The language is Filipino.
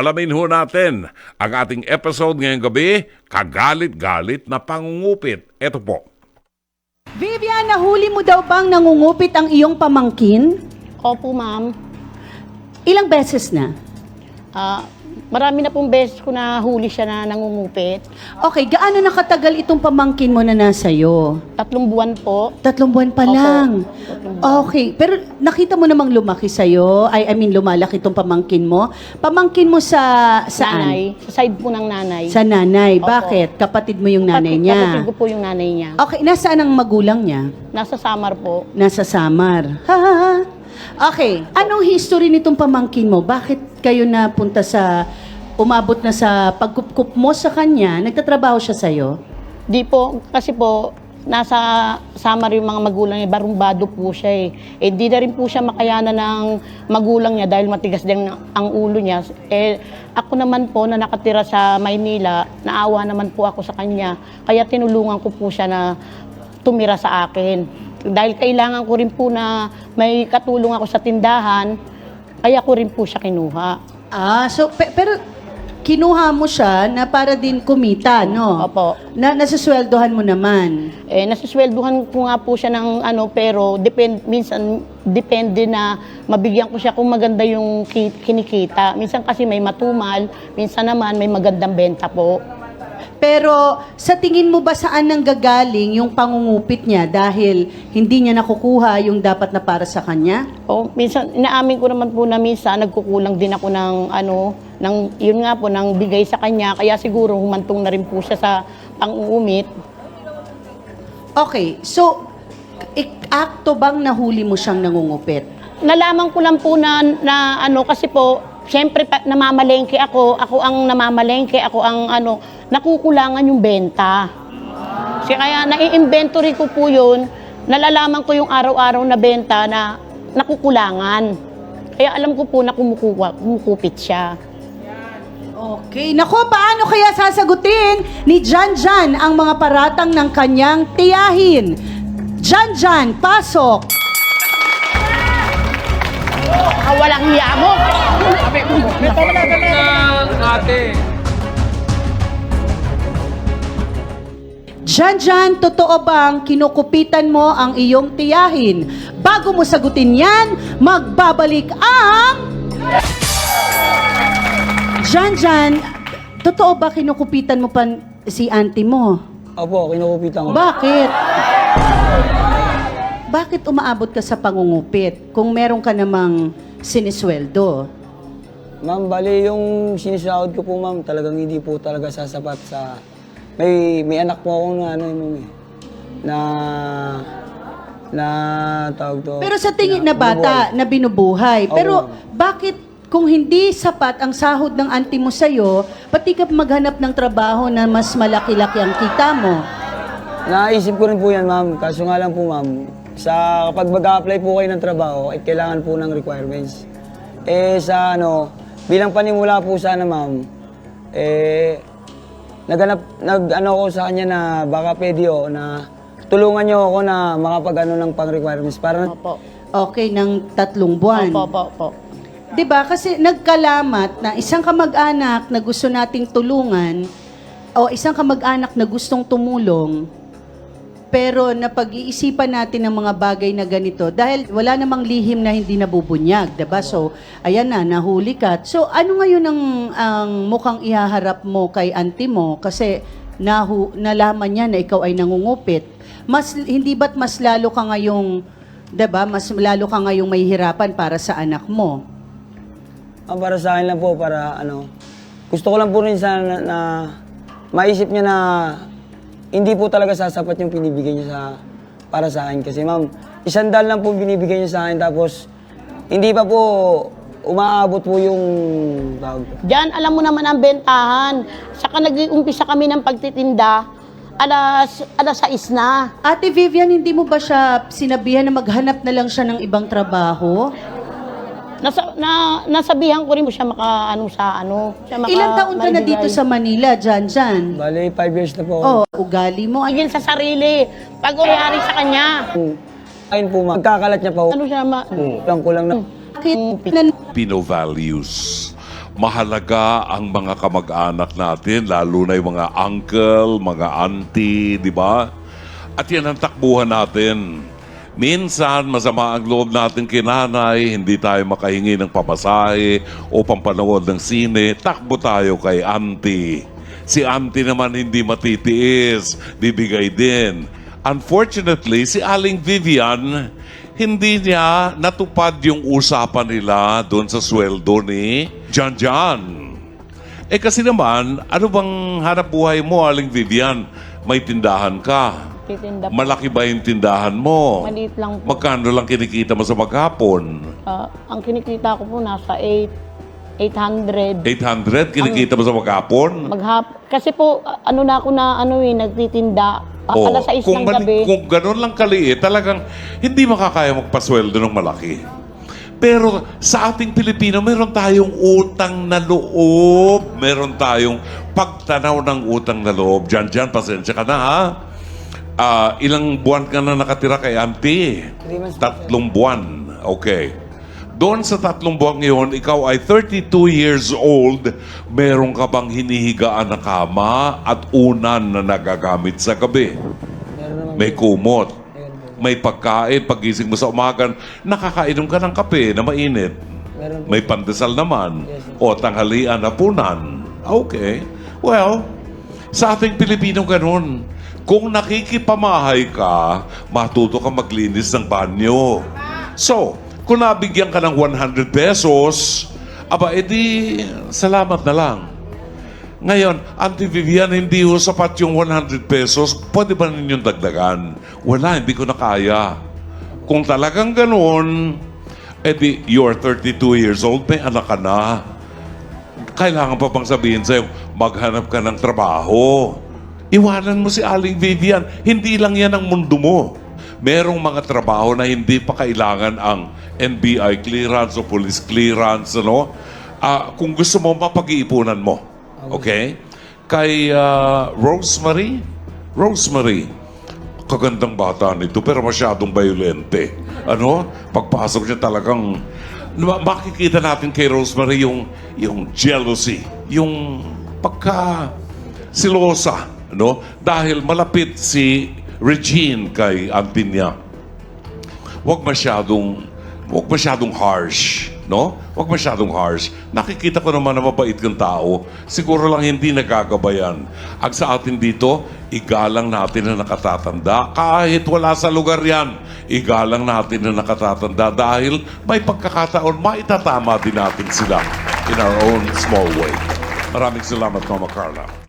Alamin ho natin ang ating episode ngayong gabi, Kagalit-galit na Pangungupit. Ito po. Vivian, nahuli mo daw bang nangungupit ang iyong pamangkin? Opo, ma'am. Ilang beses na? Ah, marami na pong beses ko na huli siya na nangungupit. Okay, gaano nakatagal itong pamangkin mo na nasa'yo? Tatlong buwan po. Tatlong buwan pa Opo. lang. Tatlong buwan. Okay, pero nakita mo namang lumaki sa'yo? I, I mean, lumalaki itong pamangkin mo? Pamangkin mo sa saan? Nanay. Sa side po ng nanay. Sa nanay. Opo. Bakit? Kapatid mo yung nanay Kapatid- niya. Kapatid ko po yung nanay niya. Okay, nasaan ang magulang niya? Nasa Samar po. Nasa Samar. Ha, ha, ha. Okay, anong history nitong pamangkin mo? Bakit kayo napunta sa, umabot na sa pagkupkup mo sa kanya, nagtatrabaho siya sa'yo? Di po, kasi po, nasa Samar yung mga magulang niya, barumbado po siya eh. Eh, di na rin po siya makayanan ng magulang niya dahil matigas din ang ulo niya. Eh, ako naman po na nakatira sa Maynila, naawa naman po ako sa kanya. Kaya tinulungan ko po siya na tumira sa akin. Dahil kailangan ko rin po na may katulong ako sa tindahan, kaya ko rin po siya kinuha. Ah, so, pe- pero kinuha mo siya na para din kumita, no? Opo. Na, nasasweldohan mo naman. Eh, nasisweldohan ko nga po siya ng ano, pero depend, minsan depende na mabigyan ko siya kung maganda yung ki- kinikita. Minsan kasi may matumal, minsan naman may magandang benta po. Pero sa tingin mo ba saan nang gagaling yung pangungupit niya dahil hindi niya nakukuha yung dapat na para sa kanya? O, minsan, inaamin ko naman po na minsan nagkukulang din ako ng ano, ng, yun nga po, ng bigay sa kanya. Kaya siguro humantong na rin po siya sa pang-uumit. Okay, so ik- akto bang nahuli mo siyang nangungupit? Nalaman ko lang po na, na ano, kasi po, Siyempre, pa, namamalengke ako, ako ang namamalengke, ako ang ano, nakukulangan yung benta. Kasi kaya nai-inventory ko po yun, nalalaman ko yung araw-araw na benta na nakukulangan. Kaya alam ko po na kumukuha, kumukupit siya. Okay, nako paano kaya sasagutin ni Jan Jan ang mga paratang ng kanyang tiyahin? Jan Jan, pasok! Ah, walang hiya mo! ate. Jan Jan, totoo bang kinukupitan mo ang iyong tiyahin? Bago mo sagutin yan, magbabalik ang... Jan Jan, totoo ba kinukupitan mo pa si auntie mo? Opo, kinukupitan ko. Bakit? Bakit umaabot ka sa pangungupit kung meron ka namang sinisweldo? Ma'am, bali yung sinisahod ko po ma'am, talagang hindi po talaga sasapat sa... May may anak po akong na ano ma'am, eh, na na tawag to. Pero sa tingin na bata na binubuhay. Oo. Pero bakit kung hindi sapat ang sahod ng auntie mo sa'yo, pati ka maghanap ng trabaho na mas malaki-laki ang kita mo? Naisip ko rin po yan ma'am, kaso nga lang po ma'am, sa kapag mag-apply po kayo ng trabaho, eh, kailangan po ng requirements. Eh sa ano, bilang panimula po sana ma'am, eh naghanap nag ano ko sa kanya na baka pwede o na tulungan niyo ako na makapag-ano ng pang-requirements para Opo. Okay, ng tatlong buwan. Opo, opo, opo. 'Di ba? Kasi nagkalamat na isang kamag-anak na gusto nating tulungan o isang kamag-anak na gustong tumulong pero napag-iisipan natin ng mga bagay na ganito dahil wala namang lihim na hindi nabubunyag, 'di ba? So, ayan na, nahuli ka. So, ano ngayon ang, ang mukhang ihaharap mo kay auntie mo kasi nahu, nalaman niya na ikaw ay nangungupit. Mas hindi ba't mas lalo ka ngayong 'di ba? Mas lalo ka ngayong may hirapan para sa anak mo. Ah, para sa akin lang po, para ano, gusto ko lang po rin sana na, na maisip niya na hindi po talaga sasapat yung pinibigay niya sa para sa akin. Kasi ma'am, isang dal lang po binibigay niya sa akin tapos hindi pa po umaabot po yung tawag. Diyan, alam mo naman ang bentahan. Saka nag-umpisa kami ng pagtitinda, alas, alas 6 na. Ate Vivian, hindi mo ba siya sinabihan na maghanap na lang siya ng ibang trabaho? Nasa, na, nasabihan ko rin mo siya maka, ano, sa ano. Siya maka, Ilang taon ka na dito sa Manila, Jan Jan? Bali, five years na po. Oh, ugali mo. Ay, Tigil sa sarili. Pag uyari sa kanya. Ayun po ma'am, magkakalat niya pa po. Ano siya ma... Lang ko lang na. bakit na Pino values. mahalaga ang mga kamag-anak natin, lalo na yung mga uncle, mga auntie, di ba? At yan ang takbuhan natin. Minsan, masama ang loob natin kay nanay, hindi tayo makahingi ng pamasahe o pampanood ng sine, takbo tayo kay auntie. Si auntie naman hindi matitiis, bibigay din. Unfortunately, si Aling Vivian, hindi niya natupad yung usapan nila doon sa sweldo ni John John. Eh kasi naman, ano bang hanap buhay mo, Aling Vivian? May tindahan ka. Titinda po. Malaki ba yung tindahan mo? Maliit lang po. Magkano lang kinikita mo sa maghapon? Ah, ang kinikita ko po nasa 8, 800. 800 kinikita mo sa maghapon? Maghap kasi po ah, ano na ako na ano eh nagtitinda ah, Oh, alas 6 kung, ng mali- gabi. kung ganun lang kaliit, talagang hindi makakaya magpasweldo ng malaki. Pero sa ating Pilipino, meron tayong utang na loob. Meron tayong pagtanaw ng utang na loob. Diyan, diyan, pasensya ka na ha. Ah, ilang buwan ka na nakatira kay auntie? Tatlong buwan. Okay. Doon sa tatlong buwan ngayon, ikaw ay 32 years old, meron ka bang hinihigaan na kama at unan na nagagamit sa gabi? May kumot. May pagkain, pagising mo sa umagan, nakakainom ka ng kape na mainit. Meron po. May pandesal naman. Yes, sir. O tanghalian, hapunan. Okay. Well, sa ating Pilipino ganun. Kung nakikipamahay ka, matuto ka maglinis ng banyo. So, kung nabigyan ka ng 100 pesos, aba, edi, salamat na lang. Ngayon, Auntie Vivian, hindi ho sapat yung 100 pesos. Pwede ba ninyong dagdagan? Wala, hindi ko na kaya. Kung talagang ganun, edi, you're 32 years old, may anak ka na. Kailangan pa bang sabihin sa'yo, maghanap ka ng trabaho. Iwanan mo si Aling Vivian. Hindi lang yan ang mundo mo. Merong mga trabaho na hindi pa kailangan ang NBI clearance o police clearance, ano? Ah, kung gusto mo, mapag-iipunan mo. Okay? Kay ah, Rosemary, Rosemary, kagandang bata nito pero masyadong violente. Ano? Pagpasok niya talagang Ma- makikita natin kay Rosemary yung yung jealousy, yung pagka silosa, no? Dahil malapit si Regine kay auntie niya. Huwag masyadong huwag masyadong harsh, no? Huwag masyadong harsh. Nakikita ko naman na mabait yung tao. Siguro lang hindi nagagabayan. Ang sa atin dito, igalang natin na nakatatanda. Kahit wala sa lugar yan, igalang natin na nakatatanda dahil may pagkakataon, maitatama din natin sila in our own small way. Maraming salamat, Mama Carla.